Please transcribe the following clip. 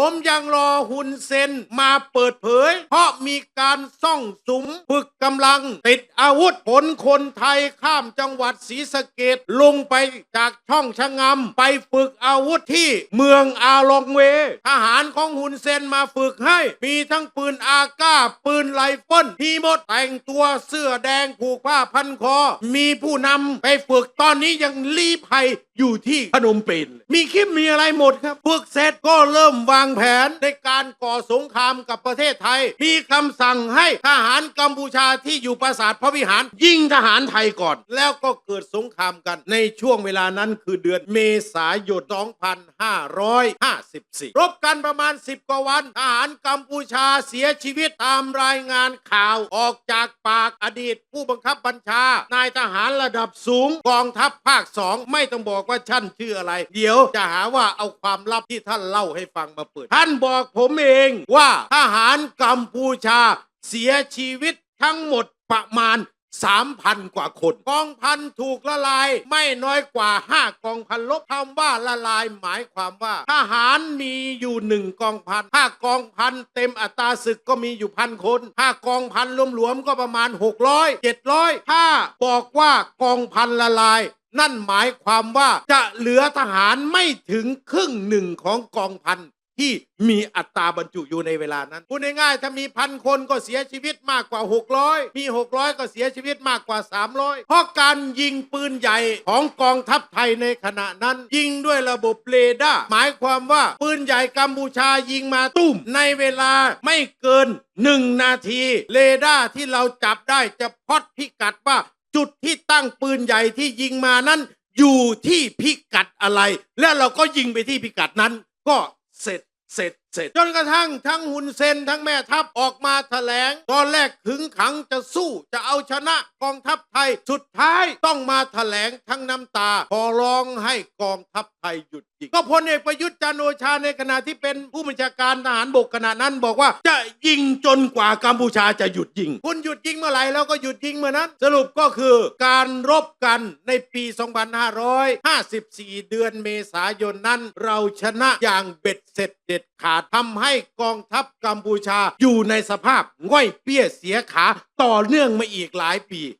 ผมยังรอหุนเซนมาเปิดเผย เพราะมีการซ่องสุมฝึกกำลัง ติดอาวุธผลคนไทยข้ามจังหวัดศรีสะเกดลงไปจากช่องชะงำไปฝึกอาวุธที่เมืองอาลองเว ทหารของหุนเซนมาฝึกให้ มีทั้งปืนอาก้า ปืนไรเฟิลมีหมดแต่งตัวเสื้อแดงผูกผ้าพันคอ มีผู้นำไปฝึกตอนนี้ยังรีภัย อยู่ที่พนมเปญมีคลิปมีอะไรหมดครับฝึกเสร็จก็เริ่มวางแผนในการก่อสงครามกับประเทศไทย มีคำสั่งให้ทหารกัมพูชาที่อยู่ปราสาทพระวิหาร ยิงทหารไทยก่อน แล้วก็เกิดสงครามกันในช่วงเวลานั้นคือเดือนเมษายน 2554 รบกันประมาณ 10 กว่าวันทหารกัมพูชาเสียชีวิตตามรายงานข่าวออกจากปากอดีต ผู้บังคับบัญชา นายทหารระดับสูงกองทัพภาคสองไม่ต้องบอกว่าท่านชื่ออะไร เดี๋ยวจะหาว่าเอาความลับที่ท่านเล่าให้ฟังมาเปิด ท่านบอกผมเองว่าทหารกัมพูชาเสียชีวิตทั้งหมดประมาณ3,000 กว่าคน กองพันถูกละลาย ไม่น้อยกว่า 5 กองพันลบคำว่าละลายหมายความว่า ทหารมีอยู่หนึ่งกองพันถ้ากองพันเต็มอัตราศึกก็มีอยู่พันคนถ้ากองพันรวมๆก็ประมาณ 600 700 ถ้าบอกว่ากองพันละลาย นั่นหมายความว่าจะเหลือทหารไม่ถึงครึ่งหนึ่งของกองพันที่มีอัตราบรรจุอยู่ในเวลานั้นพูดง่ายๆถ้ามีพันคนก็เสียชีวิตมากกว่า 600 มี 600 ก็เสียชีวิตมากกว่า 300 เพราะการยิงปืนใหญ่ของกองทัพไทยในขณะนั้น ยิงด้วยระบบเรดาร์หมายความว่าปืนใหญ่กัมพูชายิงมาตุ้ม ในเวลาไม่เกิน 1 นาที เรดาร์ที่เราจับได้จะพอดพิกัดว่า จุดที่ตั้งปืนใหญ่ที่ยิงมานั้น อยู่ที่พิกัดอะไร แล้วเราก็ยิงไปที่พิกัดนั้น ก็เสร็จเสร็จเสร็จ จนกระทั่งทั้งหุนเซนทั้งแม่ทัพออกมาแถลง ตอนแรกขึงขังจะสู้จะเอาชนะกองทัพไทย สุดท้ายต้องมาแถลงทั้งน้ำตา ขอร้องให้กองทัพไทยหยุดยิงก็พลเอกประยุทธ์จันโอชาในขณะที่เป็นผู้บัญชาการทหารบกขณะนั้นบอกว่าจะยิงจนกว่ากัมพูชาจะหยุดยิง คุณหยุดยิงเมื่อไหร่เราก็หยุดยิงเมื่อนั้น สรุปก็คือการรบกันในปี 2554 เดือนเมษายนนั้น เราชนะอย่างเบ็ดเสร็จเด็ดขาดทำให้กองทัพกัมพูชาอยู่ในสภาพง่อยเปี้ยเสียขาต่อเนื่องมาอีกหลายปี